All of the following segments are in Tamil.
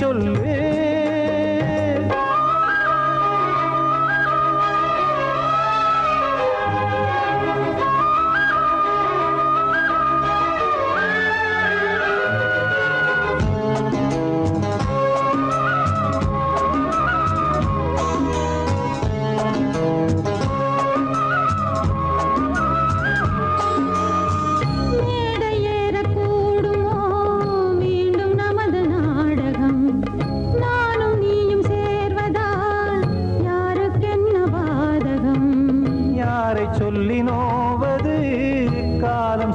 চলবে।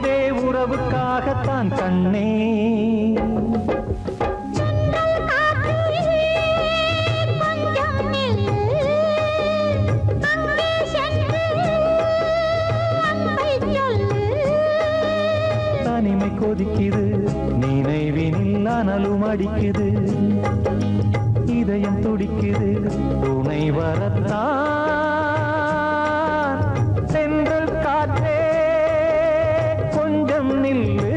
வந்ததே உறவுக்காகத்தான் கண்ணே தனிமை கொதிக்குது நினைவினில் அனலும் அடிக்குது இதயம் துடிக்குது துணை வரத்தான் 嗯。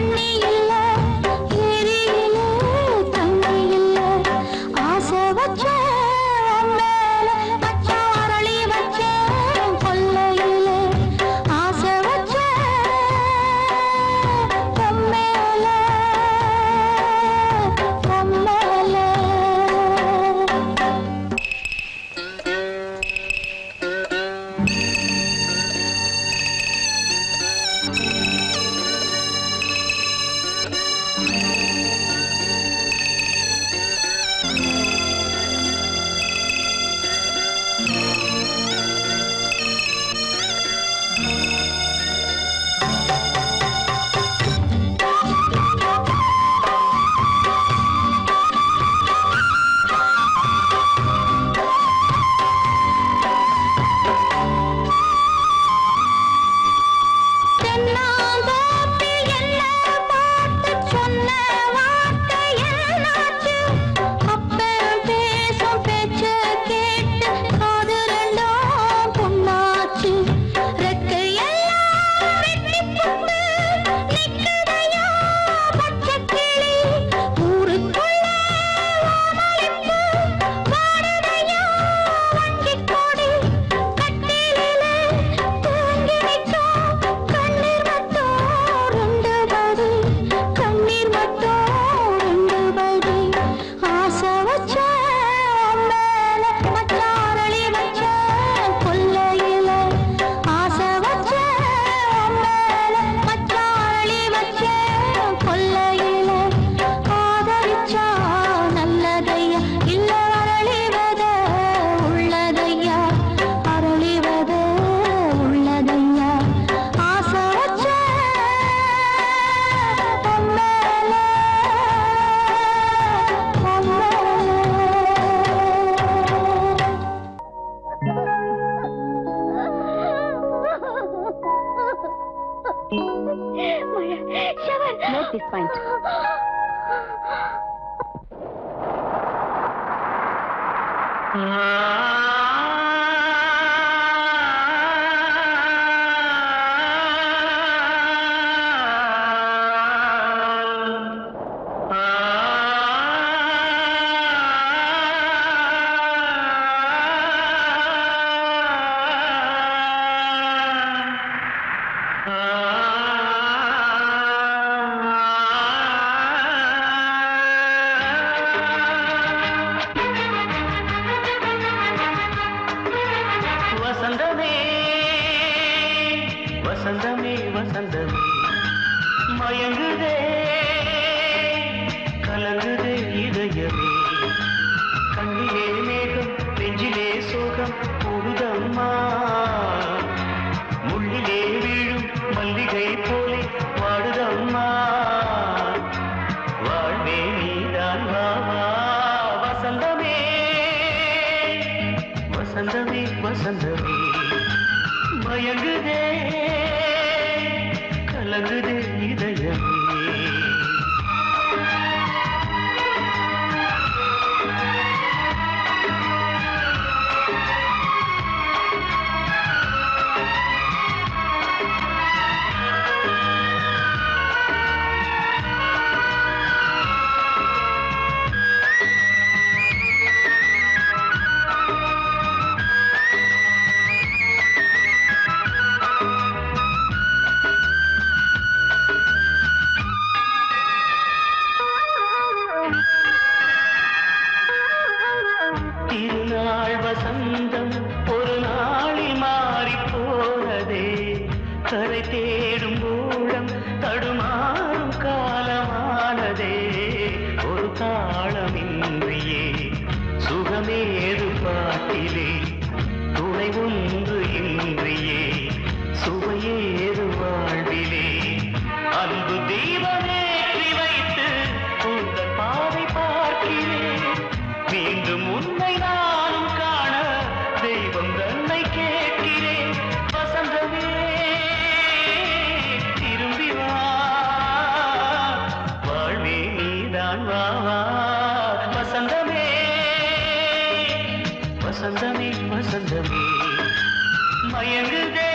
கண்ணே இல்லை வசந்தமே நான் வாவா வசந்தமே வசந்தமே வசந்தமே. மயங்குதே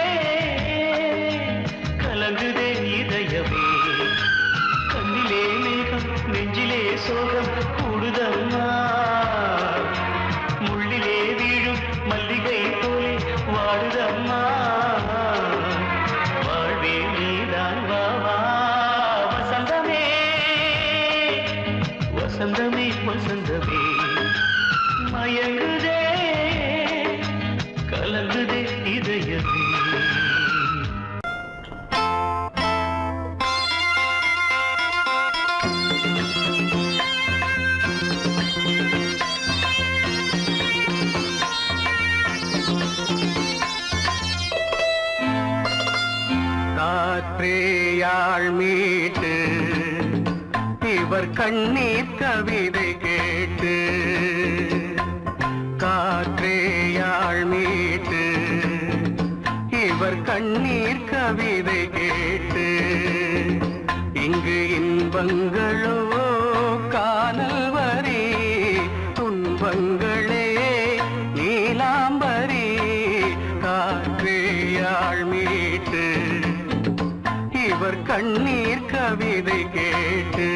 கண்ணீர் கவிதை கேட்டு காற்றேயாள் மீட்டு இவர் கண்ணீர் கவிதை கேட்டு இங்கு இன்பங்களோ காணல் வரி துன்பங்களே நீலாம்பரி காற்றேயாள் மீட்டு இவர் கண்ணீர் கவிதை கேட்டு.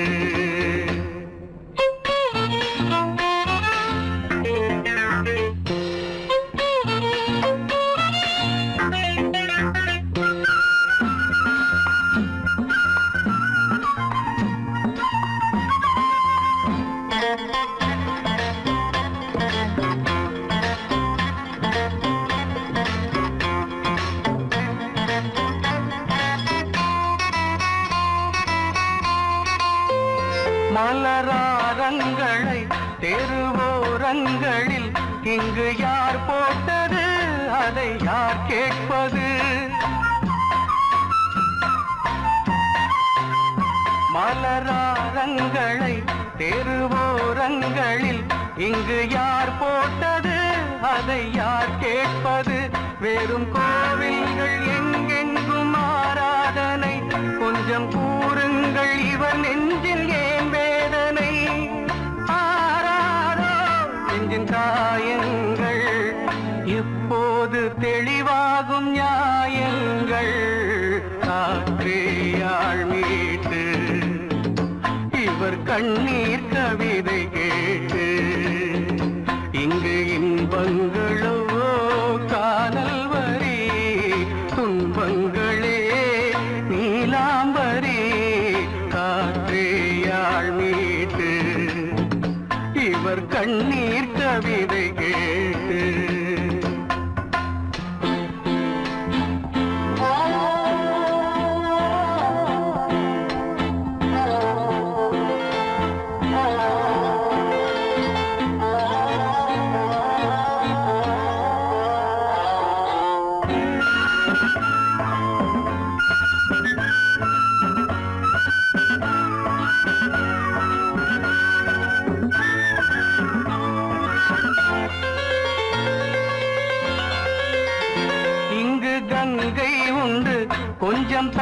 கரங்களில் இங்கு யார் போட்டது? அதை யார் கேட்பது? மலராரங்களை தெருவோரங்களில் இங்கு யார் போட்டது? அதை யார் கேட்பது? வெறும் கோவில்கள் எங்கெங்கும் ஆராதனை. கொஞ்சம் கூறுங்கள் இவர் நெஞ்சின் காயங்கள் இப்போது தெளிவாகும் நியாயங்கள். காற்றேயாள் மீட்டு இவர் கண்ணீர் கவிதை கேட்டு. இங்கு இன்பங்களோ காதல் வரி துன்பங்களே நீலாம்பரி. காற்றேயாள் மீட்டு இவர் கண்ணீர் கவிதை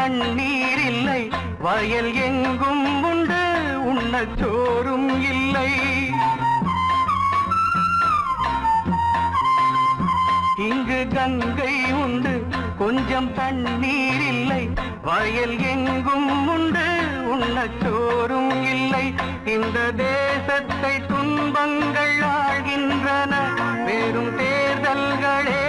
தண்ணீர் இல்லை வயல் எங்கும் உண்டு உண்ணச் சோறும் இல்லை. இங்கு கங்கை உண்டு கொஞ்சம் தண்ணீர் இல்லை வயல் எங்கும் உண்டு உண்ணச் சோறும் இல்லை. இந்த தேசத்தை துன்பங்கள் ஆழ்கின்றன வெறும் தேர்தல்களே